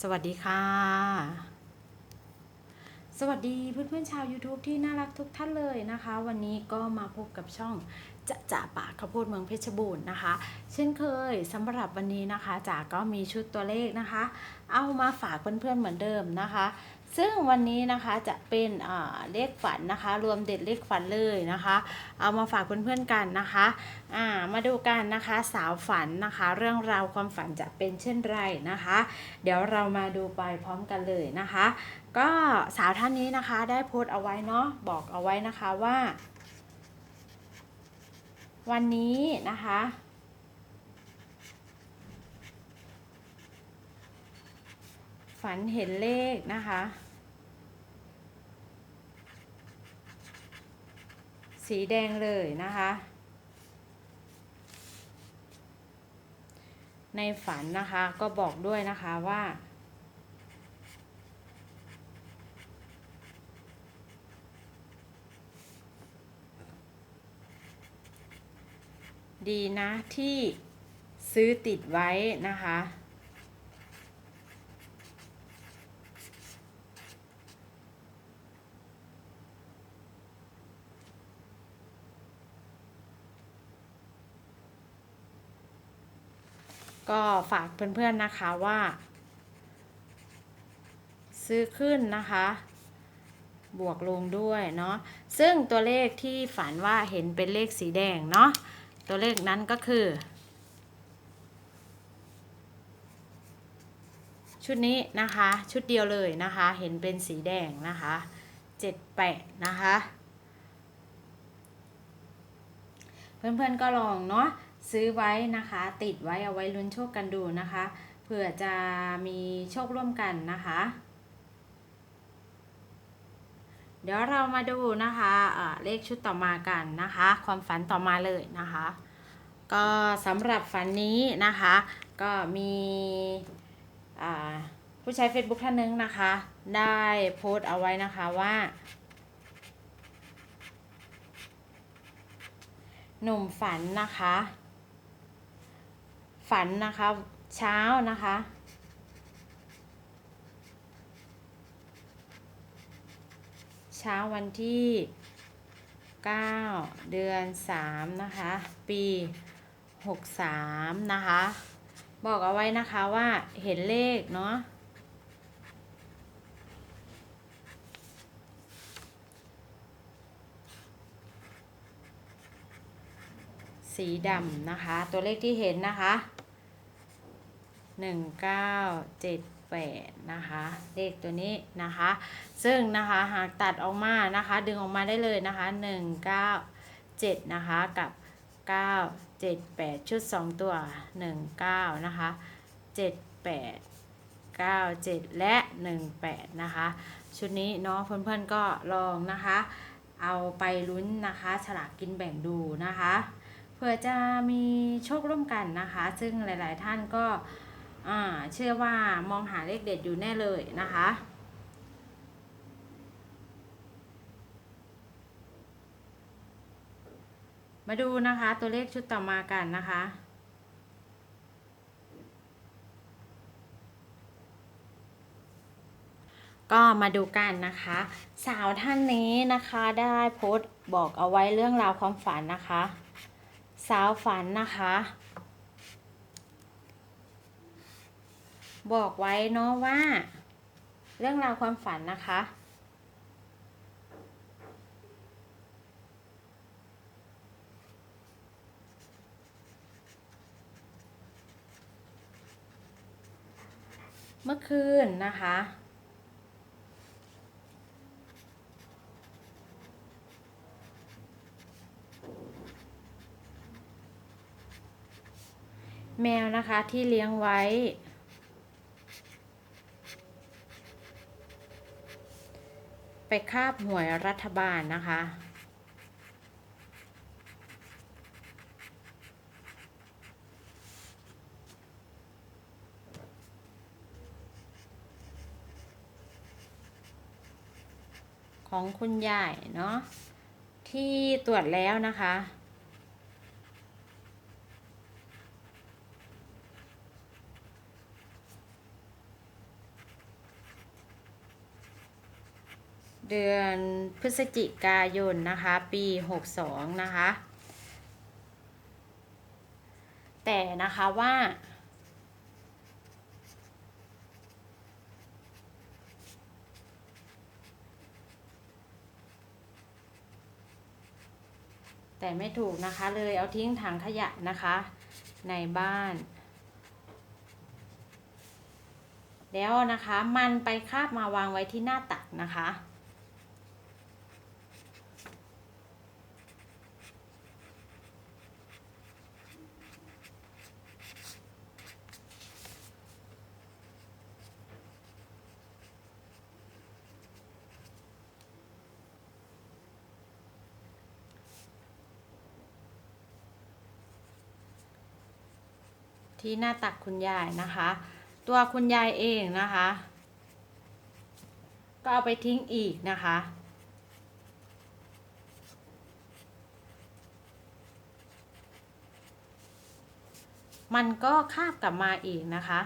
สวัสดีค่ะ สวัสดีเพื่อนๆชาว YouTube ที่น่ารักทุกท่านเลยนะคะ วันนี้ก็มาพบกับช่องจะจ่าป่าข้าวโพดเมืองเพชรบูรณ์นะคะ เช่นเคยสำหรับวันนี้นะคะจ๋าก็มีชุดตัวเลขนะคะ เอามาฝากเพื่อนๆเหมือนเดิมนะคะ ซึ่งวันนี้นะคะจะเป็นเลขฝันนะคะ รวมเด็ดเลขฝันเลยนะคะ เอามาฝากเพื่อนๆกันนะคะามาดูกันนะคะสาวฝันนะคะ เรื่องราวความฝันจะเป็นเช่นไรนะคะ เดี๋ยวเรามาดูไปพร้อมกันเลยนะคะ ก็สาวท่านนี้นะคะได้โพสต์เอาไว้เนาะบอกเอาไว้นะคะว่า วันนี้นะคะฝันเห็นเลขนะคะ สีแดงเลยนะคะ ในฝันนะคะก็บอกด้วยนะคะว่าดีนะที่ซื้อติดไว้นะคะ ก็ฝากเพื่อนๆนะคะว่า ซื้อขึ้นนะคะ บวกลงด้วยเนาะซึ่งตัวเลขที่ฝันว่าเห็นเป็นเลขสีแดงเนาะตัวเลขนั้นก็คือ ชุดนี้นะคะ ชุดเดียวเลยนะคะ เห็นเป็นสีแดงนะคะเจ็ดแปดนะคะ เพื่อนๆก็ลองเนาะ ซื้อไว้นะคะ ติดไว้เอาไว้ลุ้นโชคกันดูนะคะเผื่อจะมีโชคร่วมกันนะคะ เดี๋ยวเรามาดูนะคะเอ่อเลขชุดต่อมากันนะคะ ความฝันต่อมาเลยนะคะ ก็สำหรับฝันนี้นะคะ ก็มีผู้ใช้ Facebook ท่านนึงนะคะ ได้โพสต์เอาไว้นะคะว่าหนุ่มฝันนะคะ ฝันนะคะ เช้านะคะ เช้าวันที่ 9 เดือน 3 นะคะ ปี 63 นะคะ บอกเอาไว้นะคะว่าเห็นเลขเนาะสีดำนะคะ ตัวเลขที่เห็นนะคะ หนึ่งเก้าเจ็ดแปดนะคะ เลขตัวนี้นะคะ ซึ่งนะคะหากตัดออกมานะคะ ดึงออกมาได้เลยนะคะหนึ่งเก้าเจ็ดนะคะ กับเก้าเจ็ดแปดชุดสองตัวหนึ่งเก้านะคะเจ็ดแปดเก้าเจ็ดและหนึ่งแปดนะคะ ชุดนี้เนาะเพื่อนๆก็ลองนะคะ เอาไปลุ้นนะคะ ฉลากกินแบ่งดูนะคะเผื่อจะมีโชคร่วมกันนะคะ ซึ่งหลายๆท่านก็ อ่าเชื่อว่ามองหาเลขเด็ดอยู่แน่เลยนะคะมาดูนะคะตัวเลขชุดต่อมากันนะคะ ก็มาดูกันนะคะ สาวท่านนี้นะคะได้โพสต์บอกเอาไว้เรื่องราวความฝันนะคะ สาวฝันนะคะ บอกไว้เนาะว่า เรื่องราวความฝันนะคะ เมื่อคืนนะคะแมวนะคะที่เลี้ยงไว้ ไปคาบหวยรัฐบาลนะคะ ของคุณยายเนาะที่ตรวจแล้วนะคะ เดือนพฤศจิกายนนะคะ ปี 62 นะคะ แต่นะคะว่าแต่ไม่ถูกนะคะเลยเอาทิ้งถังขยะนะคะ ในบ้าน แล้วนะคะมันไปคาบมาวางไว้ที่หน้าตักนะคะ ที่หน้าตักคุณยายนะคะ ตัวคุณยายเองนะคะ ก็เอาไปทิ้งอีกนะคะ มันก็คาบกลับมาอีกนะคะ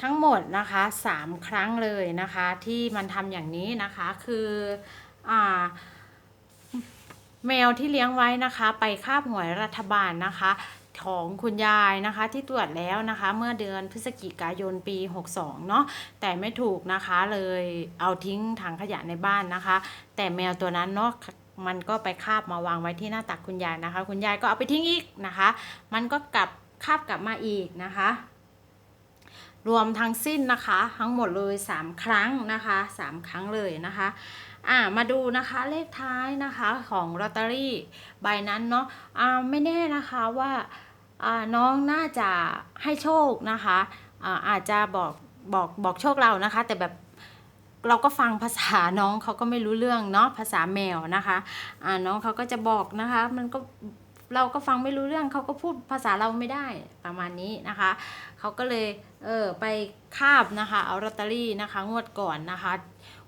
ทั้งหมดนะคะสามครั้งเลยนะคะ ที่มันทำอย่างนี้นะคะคือ แมวที่เลี้ยงไว้นะคะ ไปคาบหวยรัฐบาลนะคะ ของคุณยายนะคะที่ตรวจแล้วนะคะ เมื่อเดือนพฤศจิกายนปี 62 เนาะแต่ไม่ถูกนะคะเลยเอาทิ้งถังขยะในบ้านนะคะ แต่แมวตัวนั้นเนาะมันก็ไปคาบมาวางไว้ที่หน้าตักคุณยายนะคะ คุณยายก็เอาไปทิ้งอีกนะคะ มันก็กลับคาบกลับมาอีกนะคะ รวมทั้งสิ้นนะคะ ทั้งหมดเลย 3 ครั้งนะคะ 3 ครั้งเลยนะคะ อ่ามาดูนะคะเลขท้ายนะคะของลอตเตอรี่ใบนั้นเนาะอ่าไม่แน่นะคะว่าอ่าน้องน่าจะให้โชคนะคะอ่าอาจจะบอกบอกบอกโชคเรานะคะ แต่แบบเราก็ฟังภาษาน้องเขาก็ไม่รู้เรื่องเนาะภาษาแมวนะคะอ่าน้องเขาก็จะบอกนะคะ มันก็เราก็ฟังไม่รู้เรื่องเขาก็พูดภาษาเราไม่ได้ประมาณนี้นะคะเขาก็เลยเออไปคาบนะคะเอาลอตเตอรี่นะคะ งวดก่อนนะคะ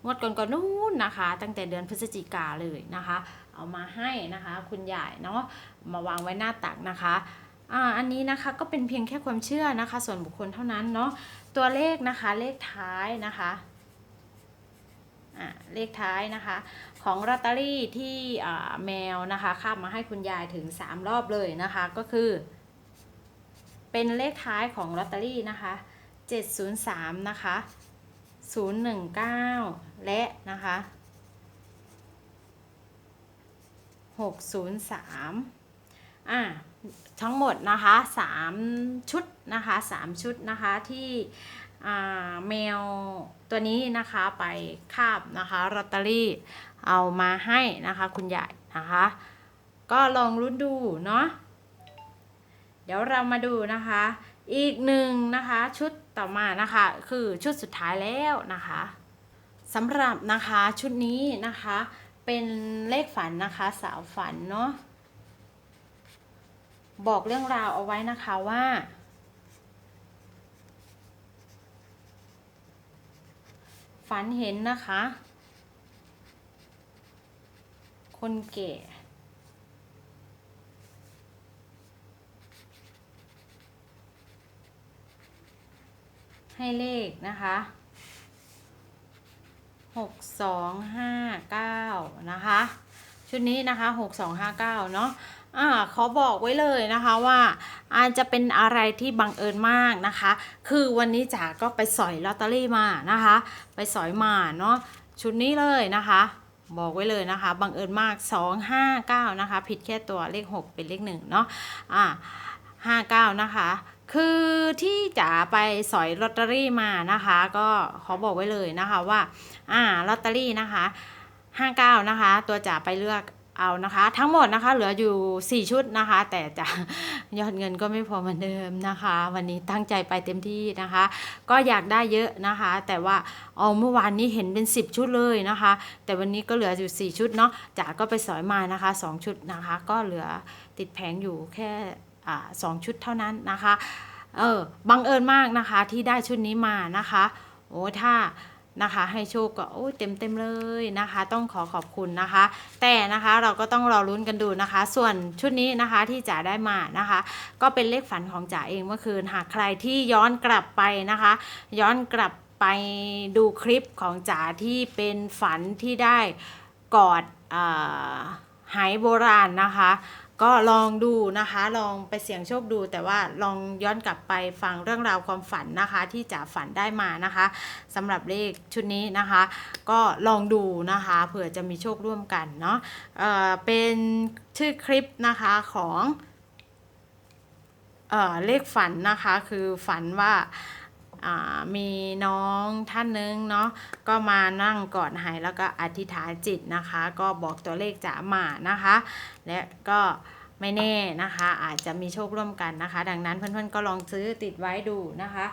งวดก่อนๆนู้นนะคะ ตั้งแต่เดือนพฤศจิกาเลยนะคะ เอามาให้นะคะ คุณยายเนาะมาวางไว้หน้าตักนะคะอ่าอันนี้นะคะก็เป็นเพียงแค่ความเชื่อนะคะ ส่วนบุคคลเท่านั้นเนาะตัวเลขนะคะเลขท้ายนะคะอ่าเลขท้ายนะคะ ของลอตเตอรี่ที่อ่าแมวนะคะคาบมาให้คุณยายถึง 3 รอบเลยนะคะก็คือ เป็นเลขท้ายของลอตเตอรี่นะคะ 703 นะคะ 019 และนะคะ 603 อ่าทั้งหมดนะคะ 3 ชุดนะคะ 3 ชุดนะคะที่แมวตัวนี้นะคะไปคาบนะคะลอตเตอรี่เอามาให้นะคะคุณยายนะคะ ก็ลองรุ่นดูเนาะเดี๋ยวเรามาดูนะคะ อีกหนึ่งนะคะชุด ต่อมานะคะคือชุดสุดท้ายแล้วนะคะสำหรับนะคะชุดนี้นะคะเป็นเลขฝันนะคะสาวฝันเนาะบอกเรื่องราวเอาไว้นะคะว่าฝันเห็นนะคะ คนแก่ ให้เลขนะคะหกสองห้าเก้านะคะ ชุดนี้นะคะหกสองห้าเก้าเนาะอ่าขอบอกไว้เลยนะคะว่าอาจจะเป็นอะไรที่บังเอิญมากนะคะ คือวันนี้จ๋าก็ไปสอยลอตเตอรี่มานะคะ ไปสอยมาเนาะชุดนี้เลยนะคะ บอกไว้เลยนะคะ บังเอิญมาก 259 นะคะ ผิดแค่ตัวเลข 6 เป็นเลข1เนาะอ่า59 นะคะ คือที่จ๋าไปสอยลอตเตอรี่มานะคะ ก็ขอบอกไว้เลยนะคะว่าอ่าลอตเตอรี่นะคะ59นะคะ ตัวจ๋าไปเลือกเอานะคะ ทั้งหมดนะคะ เหลืออยู่ 4 ชุดนะคะ แต่จะยอดเงินก็ไม่พอเหมือนเดิมนะคะ วันนี้ตั้งใจไปเต็มที่นะคะ ก็อยากได้เยอะนะคะ แต่ว่าเอาเมื่อวานนี้เห็นเป็น 10 ชุดเลยนะคะ แต่วันนี้ก็เหลืออยู่ 4 ชุดเนาะจ๋าก็ไปสอยมานะคะ 2 ชุดนะคะ ก็เหลือติดแผงอยู่แค่ สองชุดเท่านั้นนะคะเออบังเอิญมากนะคะที่ได้ชุดนี้มานะคะโอ้ถ้านะคะให้โชคก็โอ้ยเต็มเต็มเลยนะคะ ต้องขอขอบคุณนะคะ แต่นะคะเราก็ต้องรอลุ้นกันดูนะคะ ส่วนชุดนี้นะคะที่จ๋าได้มานะคะ ก็เป็นเลขฝันของจ๋าเองเมื่อคืนหากใครที่ย้อนกลับไปนะคะ ย้อนกลับไปดูคลิปของจ๋าที่เป็นฝันที่ได้กอดอหายโบราณนะคะ ก็ลองดูนะคะ ลองไปเสี่ยงโชคดู แต่ว่าลองย้อนกลับไปฟังเรื่องราวความฝันนะคะ ที่จ๋าฝันได้มานะคะสำหรับเลขชุดนี้นะคะ ก็ลองดูนะคะเผื่อจะมีโชคร่วมกันเนาะเเป็นชื่อคลิปนะคะของเอเลขฝันนะคะคือฝันว่า มีน้องท่านนึงเนาะก็มานั่งกอดหายแล้วก็อธิษฐานจิตนะคะ ก็บอกตัวเลขจ๋ามานะคะ และก็ไม่แน่นะคะ อาจจะมีโชคร่วมกันนะคะ ดังนั้นเพื่อนๆก็ลองซื้อติดไว้ดูนะคะ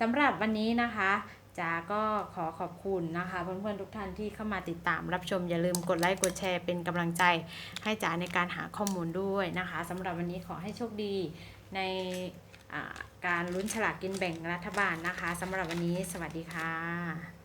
สำหรับวันนี้นะคะจ๋าก็ขอขอบคุณนะคะ เพื่อนๆทุกท่านที่เข้ามาติดตามรับชมอย่าลืมกดไลค์กดแชร์เป็นกำลังใจให้จ๋าในการหาข้อมูลด้วยนะคะสำหรับวันนี้ขอให้โชคดีใน การลุ้นฉลากกินแบ่งรัฐบาลนะคะสำหรับวันนี้สวัสดีค่ะ